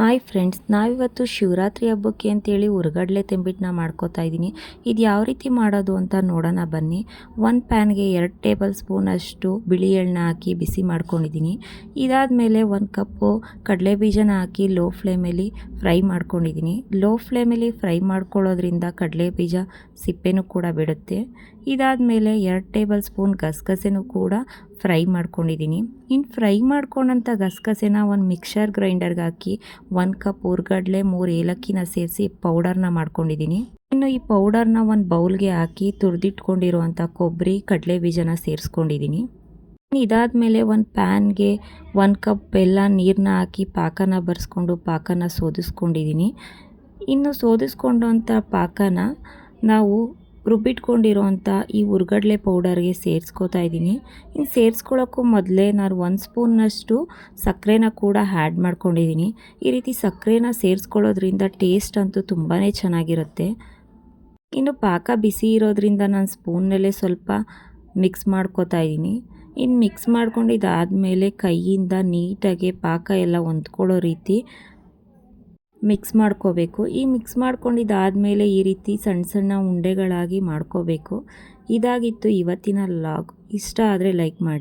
Hi friends ನಾವಿವತ್ತು ಶಿವರಾತ್ರಿ ಹಬ್ಬಕ್ಕೆ ಅಂತೇಳಿ ಉರ್ಗಡ್ಲೆ ತೆಂಬಿಟ್ಟನ್ನ ಮಾಡ್ಕೋತಾ ಇದ್ದೀನಿ. ಇದು ಯಾವ ರೀತಿ ಮಾಡೋದು ಅಂತ ನೋಡೋಣ ಬನ್ನಿ. ಒಂದು ಪ್ಯಾನ್ಗೆ ಎರಡು ಟೇಬಲ್ ಸ್ಪೂನ್ ಅಷ್ಟು ಬಿಳಿ ಎಣ್ಣೆ ಹಾಕಿ ಬಿಸಿ ಮಾಡ್ಕೊಂಡಿದ್ದೀನಿ. ಇದಾದ ಮೇಲೆ ಒಂದು ಕಪ್ಪು ಕಡಲೆ ಬೀಜನ ಹಾಕಿ ಲೋ ಫ್ಲೇಮಲ್ಲಿ ಫ್ರೈ ಮಾಡ್ಕೊಂಡಿದ್ದೀನಿ. ಲೋ ಫ್ಲೇಮಲ್ಲಿ ಫ್ರೈ ಮಾಡ್ಕೊಳ್ಳೋದ್ರಿಂದ ಕಡಲೆ ಬೀಜ ಸಿಪ್ಪೆನೂ ಕೂಡ ಬಿಡುತ್ತೆ. ಇದಾದ ಮೇಲೆ ಎರಡು ಟೇಬಲ್ ಸ್ಪೂನ್ ಗಸಗಸೆನೂ ಕೂಡ ಫ್ರೈ ಮಾಡ್ಕೊಂಡಿದ್ದೀನಿ. ಇನ್ನು ಫ್ರೈ ಮಾಡ್ಕೊಂಡಂಥ ಗಸಗಸೆನ ಒಂದು ಮಿಕ್ಸರ್ ಗ್ರೈಂಡರ್ಗೆ ಹಾಕಿ ಒಂದು ಕಪ್ ಹುರ್ಗಡ್ಲೆ ಮೂರು ಏಲಕ್ಕಿನ ಸೇರಿಸಿ ಪೌಡರ್ನ ಮಾಡ್ಕೊಂಡಿದ್ದೀನಿ ಇನ್ನು ಈ ಪೌಡರ್ನ ಒಂದು ಬೌಲ್ಗೆ ಹಾಕಿ ತುರಿದಿಟ್ಕೊಂಡಿರುವಂಥ ಕೊಬ್ಬರಿ ಕಡಲೆ ಬೀಜನ ಸೇರಿಸ್ಕೊಂಡಿದ್ದೀನಿ ಇದಾದ ಮೇಲೆ ಒಂದು ಪ್ಯಾನ್ಗೆ ಒಂದು ಕಪ್ ಬೆಲ್ಲ ನೀರನ್ನ ಹಾಕಿ ಪಾಕನ ಬರೆಸ್ಕೊಂಡು ಪಾಕನ ಸೋದಿಸ್ಕೊಂಡಿದ್ದೀನಿ ಇನ್ನು ಸೋದಿಸ್ಕೊಂಡಂಥ ಪಾಕನ ನಾವು ರುಬ್ಬಿಟ್ಕೊಂಡಿರೋವಂಥ ಈ ಹುರ್ಗಡ್ಲೆ ಪೌಡರ್ಗೆ ಸೇರಿಸ್ಕೋತಾ ಇದ್ದೀನಿ. ಇನ್ನು ಸೇರಿಸ್ಕೊಳ್ಳೋಕ್ಕೂ ಮೊದಲೇ ನಾನು ಒಂದು ಸ್ಪೂನ್ನಷ್ಟು ಸಕ್ಕರೆನ ಕೂಡ ಆ್ಯಡ್ ಮಾಡ್ಕೊಂಡಿದ್ದೀನಿ. ಈ ರೀತಿ ಸಕ್ಕರೆನ ಸೇರಿಸ್ಕೊಳ್ಳೋದ್ರಿಂದ ಟೇಸ್ಟ್ ಅಂತೂ ತುಂಬಾ ಚೆನ್ನಾಗಿರುತ್ತೆ. ಇನ್ನು ಪಾಕ ಬಿಸಿ ಇರೋದ್ರಿಂದ ನಾನು ಸ್ಪೂನ್ನಲ್ಲೇ ಸ್ವಲ್ಪ ಮಿಕ್ಸ್ ಮಾಡ್ಕೋತಾ ಇದ್ದೀನಿ. ಇನ್ನು ಮಿಕ್ಸ್ ಮಾಡ್ಕೊಂಡಿದ್ದಾದಮೇಲೆ ಕೈಯಿಂದ ನೀಟಾಗಿ ಪಾಕ ಎಲ್ಲ ಹೊಂದ್ಕೊಳ್ಳೋ ರೀತಿ ಮಿಕ್ಸ್ ಮಾಡ್ಕೋಬೇಕು. ಈ ಮಿಕ್ಸ್ ಮಾಡ್ಕೊಂಡಿದ್ದಾದಮೇಲೆ ಈ ರೀತಿ ಸಣ್ಣ ಸಣ್ಣ ಉಂಡೆಗಳಾಗಿ ಮಾಡ್ಕೋಬೇಕು. ಇದಾಗಿತ್ತು ಇವತ್ತಿನ ಲಾಗ್. ಇಷ್ಟ ಆದರೆ ಲೈಕ್ ಮಾಡಿ.